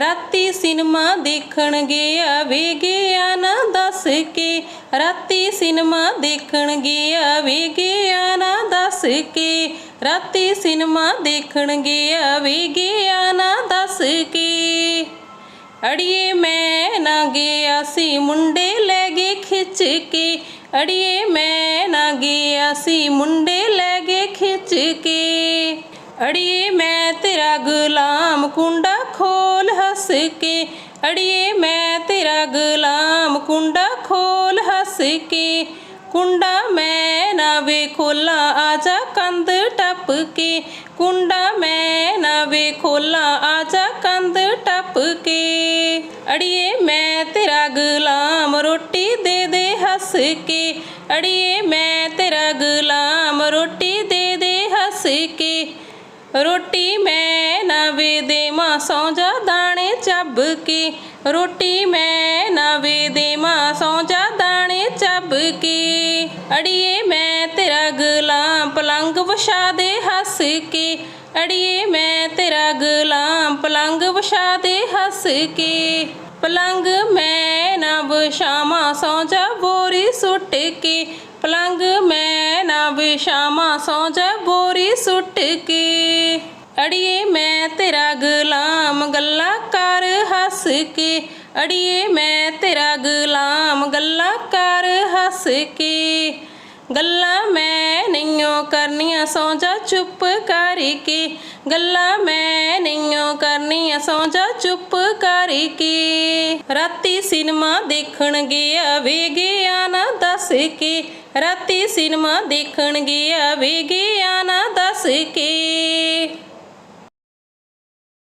ਰਾਤੀ ਸਿਨੇਮਾ ਦੇਖਣ ਗਿਆ ਵੇ ਗਿਆ ਨਾ ਦੱਸ ਕੇ ਰਾਤੀ ਸਿਨੇਮਾ ਦੇਖਣ ਗਿਆ ਵੇ ਗਿਆ ਨਾ ਦੱਸ ਕੇ ਰਾਤੀ ਸਿਨੇਮਾ ਦੇਖਣ ਗਿਆ ਵੇ ਗਿਆ ਨਾ ਦੱਸ ਕੇ ਅੜੀਏ ਮੈਂ ਨਾ ਗਿਆ ਸੀ ਮੁੰਡੇ ਲੈ ਗਏ ਖਿੱਚ ਕੇ ਅੜੀਏ ਮੈਂ ਨਾ ਗਿਆ ਸੀ ਮੁੰਡੇ ਲੈ ਗਏ ਖਿੱਚ ਕੇ ਅੜੀਏ ਮੈਂ ਤੇਰਾ ਗੁਲਾਮ ਕੁੰਡਾ हंस के, अड़िए मैं तेरा गुलाम, कुंडा खोल हंस के। कुंडा मैं ना वे खोला, आजा कंद टप के। कुंडा मैं ना वे खोला, आजा कंद टप के। अड़िए मैं तेरा गुलाम, रोटी दे दे हंस के। अड़िए मैं तेरा गुलाम, रोटी दे दे हंस के। रोटी मैं ना वे दे, माँ सौ जा ಚಬ್ಕಿ ರೊಟ್ಟಿ ನವೆ ದೇಮಾ सौजा दाने चबके अड़िए मैं तेरा गुलाम पलंग बछा दे हंस के। अड़िए मैं तेरा गुलाम पलंग बछा दे हंस के। पलंग मैं नव छामा सौ जा बोरी सुट के। पलंग मैं नव छामा सौ जा बोरी सुट के। ਮੈਂ ਨਾ ਵਿਛਾਵਾਂ ਸੌਂ ਜਾ ਬੋਰੀ ਸੁੱਟ ਕੇ ਅੜੀਏ ਮੈਂ ਤੇਰਾ ਗੁਲਾਮ ਗੱਲਾਂ ਕਰ ਹੱਸ ਕੇ ਅੜੀਏ ਮੈਂ ਤੇਰਾ ਗੁਲਾਮ ਗੱਲਾਂ ਕਰ ਹੱਸ ਕੇ ਗੱਲਾਂ ਮੈਂ ਨਹੀਂਓ ਕਰਨੀਆਂ ਸੌਂ ਜਾ ਚੁੱਪ ਕਰਕੇ ਗੱਲਾਂ ਮੈਂ ਨਹੀਂਓ ਕਰਨੀਆਂ ਸੌਂ ਜਾ ਚੁੱਪ ਕਰਕੇ ਰਾਤੀ ਸਿਨੇਮਾ ਦੇਖਣ ਗਿਆ ਵੇ ਗਿਆ ਨਾ ਦੱਸ ਕੇ ਰਾਤੀ ਸਿਨੇਮਾ ਦੇਖਣ ਗਿਆ ਵੇ ਗਿਆ ਨਾ ਦੱਸ ਕੇ